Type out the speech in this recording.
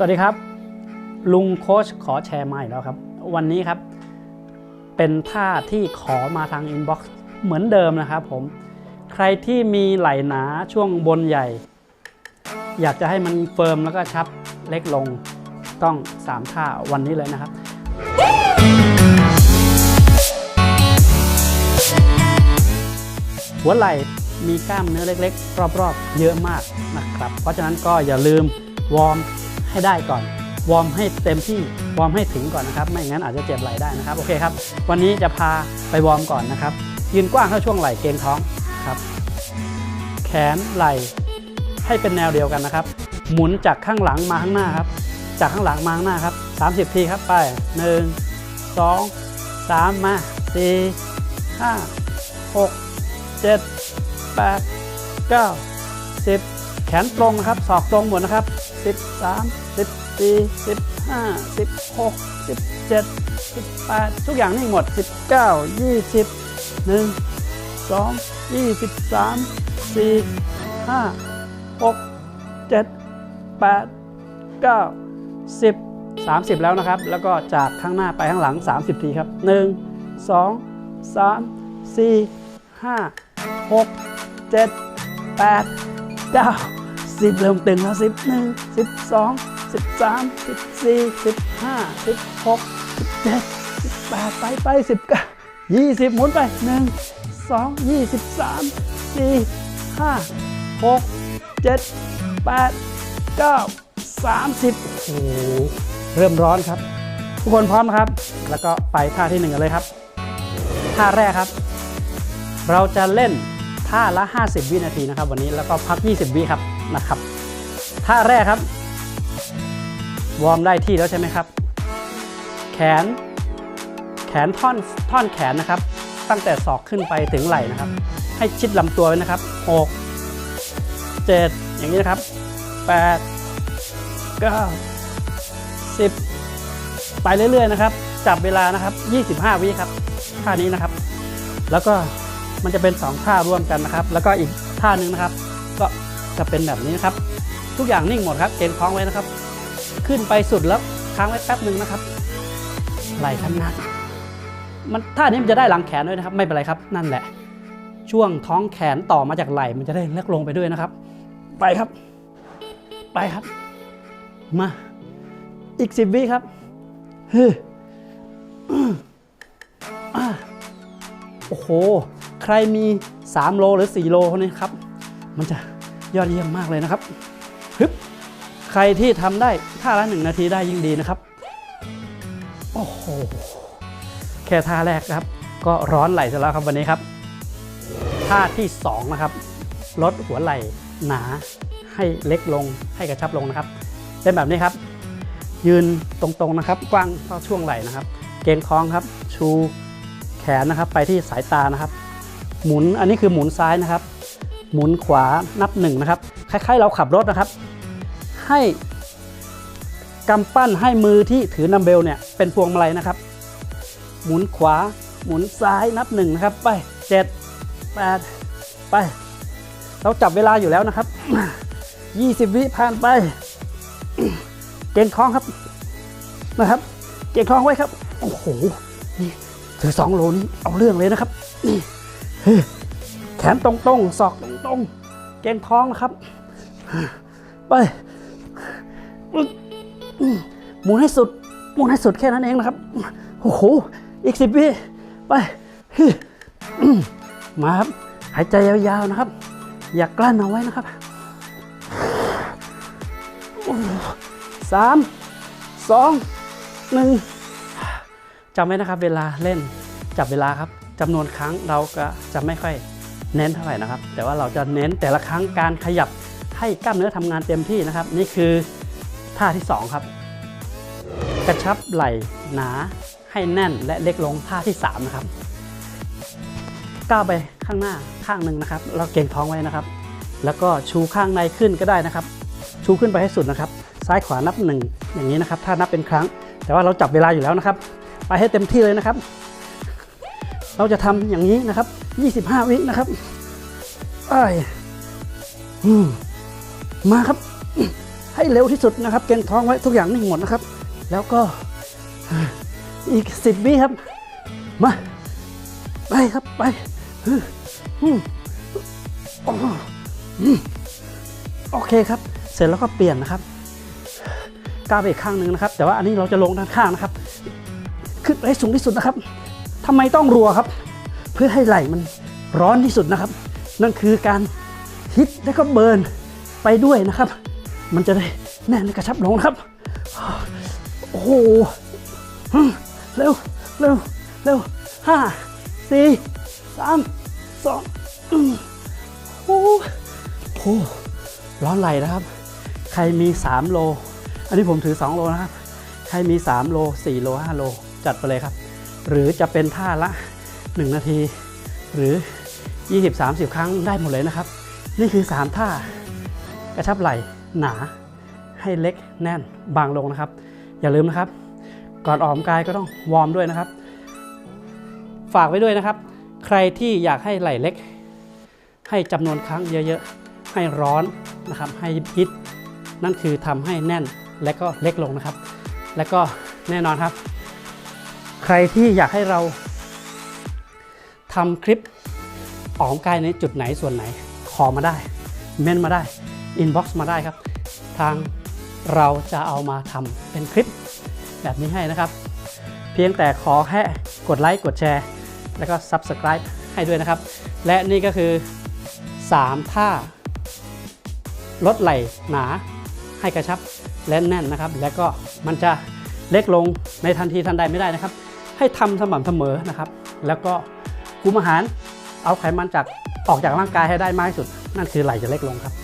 สวัสดีครับ ลุงโค้ชขอแชร์มาอีกแล้วครับ วันนี้ครับ เป็นท่าที่ขอมาทางอินบ็อกซ์เหมือนเดิมนะครับผม ใครที่มีไหล่หนาช่วงบนใหญ่ อยากจะให้มันเฟิร์มแล้วก็ชับเล็กลงต้อง 3 ท่าวันนี้เลยนะครับ หัวไหล่มีกล้ามเนื้อเล็กๆ รอบๆ เยอะมากนะครับ เพราะฉะนั้นก็อย่าลืมวอร์ม ให้ได้ก่อน วอร์มให้เต็มที่วอร์มให้ถึงก่อนนะครับ ไม่งั้นอาจจะเจ็บไหล่ได้นะครับ โอเคครับ วันนี้จะพาไปวอร์มก่อนนะครับ ยืนกว้างเท่าช่วงไหล่เกรงท้องครับ แขนไหล่ให้เป็นแนวเดียวกันนะครับ หมุนจากข้างหลังมาข้างหน้าครับ จากข้างหลังมาข้างหน้าครับ 30 ทีครับ ไป 1 2 3 มา 4 5 6 7 8 9 10 แขนตรงนะครับศอกตรงหมดนะครับ 13 14 15 16 17 18 ทุกอย่างนิ่หมด 19 20 1 2 23 4 5 6 7 8 9 10 30 แล้วนะครับ แล้วก็จากข้างหน้าไปข้างหลัง 30 ทีครับ 1 2 3 4 5 6 7 8 9 สิบเริ่มตึงแล้วสิบหนึ่งสิบสองสิบสามสิบสี่สิบห้าสิบหกสิบเจ็ดสิบแปดไปไปสิบเก้ายี่สิบหมุนไปหนึ่งสองยี่สิบสามสี่ห้าหกเจ็ดแปดเก้าสามสิบโอ้เริ่มร้อนครับ ทุกคนพร้อมครับ แล้วก็ไปท่าที่หนึ่งกันเลยครับ ท่าแรกครับ เราจะเล่นท่าละ 50 วินาทีนะครับ วันนี้แล้วก็พัก 20 วิครับ นะครับท่าแรกครับ วอร์มได้ที่แล้วใช่ไหมครับ แขน แขนท่อนท่อนแขนนะครับ ตั้งแต่ศอกขึ้นไปถึงไหล่นะครับ ให้ชิดลำตัวไว้นะครับ6 7อย่างนี้นะครับ8 9 10ไปเรื่อยๆนะครับ จับเวลานะครับ 25 วิครับท่านี้นะครับ แล้วก็มันจะเป็น 2 ท่าร่วมกันนะครับ แล้วก็อีกท่าหนึ่งนะครับ ก็ จะเป็นแบบนี้นะครับ ทุกอย่างนิ่งหมดครับเกณฑ์คล้องไว้นะครับ ขึ้นไปสุดแล้วค้างไว้แป๊บหนึ่งนะครับไหล่ทำงานมันท่านี้มันจะได้หลังแขนด้วยนะครับ ไม่เป็นไรครับ นั่นแหละ ช่วงท้องแขนต่อมาจากไหล่มันจะได้เล็กลงไปด้วยนะครับ ไปครับ ไปครับ มาอีกสิบวิครับเฮ้อโอ้โห ใครมี 3 โลหรือ 4 โลนนี้ครับ มันจะ ยอดเยี่ยมมากเลยนะครับฮึบใครที่ทำได้ท่าละหนึ่งนาทีได้ยิ่งดีนะครับ โอ้โห แค่ท่าแรกครับ ก็ร้อนไหลซะแล้วครับวันนี้ครับ ท่าที่ 2 นะครับ ลดหัวไหล่หนาให้เล็กลงให้กระชับลงนะครับเป็นแบบนี้ครับ ยืนตรงๆนะครับ กว้างเท่าช่วงไหล่นะครับ เกรงคล้องครับ ชูแขนนะครับ ไปที่สายตานะครับ หมุนอันนี้คือหมุนซ้ายนะครับ หมุนขวานับหนึ่งนะครับ คล้าย ๆ เราขับรถนะครับ ให้กำปั้นให้มือที่ถือนัมเบลเนี่ยเป็นพวงมาลัยนะครับ หมุนขวาหมุนซ้ายนับหนึ่งนะครับ ไปเจ็ดแปดไป เราจับเวลาอยู่แล้วนะครับ20วิผ่านไป เกณฑ์คล้องครับนะครับ เกณฑ์คล้องไว้ครับ โอ้โหนี่ถือสองโลนี้เอาเรื่องเลยนะครับนี่เฮ้ยแขนตรงๆศอก ตรง เกณฑ์ท้องนะครับ ไปหมุนให้สุดหมุนให้สุดแค่นั้นเองนะครับ โอ้โห อีกสิบวิไปมมาครับ หายใจยาวๆนะครับ อย่ากลั้นเอาไว้นะครับสามสองหนึ่งจำไว้นะครับ เวลาเล่นจับเวลาครับจำนวนครั้งเราก็จะไม่ค่อย เน้นเท่าไหร่นะครับ แต่ว่าเราจะเน้นแต่ละครั้งการขยับให้กล้ามเนื้อทำงานเต็มที่นะครับ นี่คือท่าที่สองครับ กระชับไหล่หนาให้แน่นและเล็กลงท่าที่สามนะครับก้าวไปข้างหน้าข้างหนึ่งนะครับ เราเก่งท้องไว้นะครับ แล้วก็ชูข้างในขึ้นก็ได้นะครับ ชูขึ้นไปให้สุดนะครับ ซ้ายขวานับหนึ่งอย่างนี้นะครับ ถ้านับเป็นครั้ง แต่ว่าเราจับเวลาอยู่แล้วนะครับ ไปให้เต็มที่เลยนะครับ เราจะทำอย่างนี้นะครับ 25 วินะครับไอ้มาครับ ให้เร็วที่สุดนะครับ เก่งท้องไว้ทุกอย่างนิ่หมดนะครับ แล้วก็อีกสิบวิครับ มา ไปครับไปโอเคครับ เสร็จแล้วก็เปลี่ยนนะครับก้าวไปอีกข้างหนึ่งนะครับ แต่ว่าอันนี้เราจะลงด้านข้างนะครับ ขึ้นไปให้สูงที่สุดนะครับ ทำไมต้องรัวครับ เพื่อให้ไหล่มันร้อนที่สุดนะครับ นั่นคือการฮิตและก็เบิร์นไปด้วยนะครับ มันจะได้แน่นและกระชับลงนะครับ โอ้โหเร็วเร็วเร็วห้าสี่สามสองโอ้โหร้อนไหลนะครับ ใครมี 3 โล อันนี้ผมถือ 2 โลนะครับ ใครมี 3 โล 4 โล 5 โล จัดไปเลยครับ หรือจะเป็นท่าละ 1 นาที หรือ 20-30 ครั้งได้หมดเลยนะครับ นี่คือ 3 ท่ากระชับไหล่หนาให้เล็กแน่นบางลงนะครับ อย่าลืมนะครับ ก่อนออกกำกายก็ต้องวอร์มด้วยนะครับ ฝากไว้ด้วยนะครับ ใครที่อยากให้ไหล่เล็ก ให้จำนวนครั้งเยอะๆ ให้ร้อนนะครับให้ฮิตนั่นคือทำให้แน่นและก็เล็กลงนะครับ และก็แน่นอนครับ ใครที่อยากให้เราทำคลิปออกกำลังกายในจุดไหนส่วนไหน ขอมาได้ เมนมาได้ อินบ็อกซ์มาได้ครับ ทางเราจะเอามาทำเป็นคลิปแบบนี้ให้นะครับ เพียงแต่ขอแค่กดไลค์กดแชร์ แล้วก็ Subscribe ให้ด้วยนะครับ และนี่ก็คือ 3 ท่า ลดไหล่หนาให้กระชับและแน่นนะครับ แล้วก็มันจะเล็กลงในทันทีทันใดไม่ได้นะครับ ให้ทำสม่ำเสมอนะครับ แล้วก็คุมอาหารเอาไขมันจากออกจากร่างกายให้ได้มากที่สุด นั่นคือไหล่จะเล็กลงครับ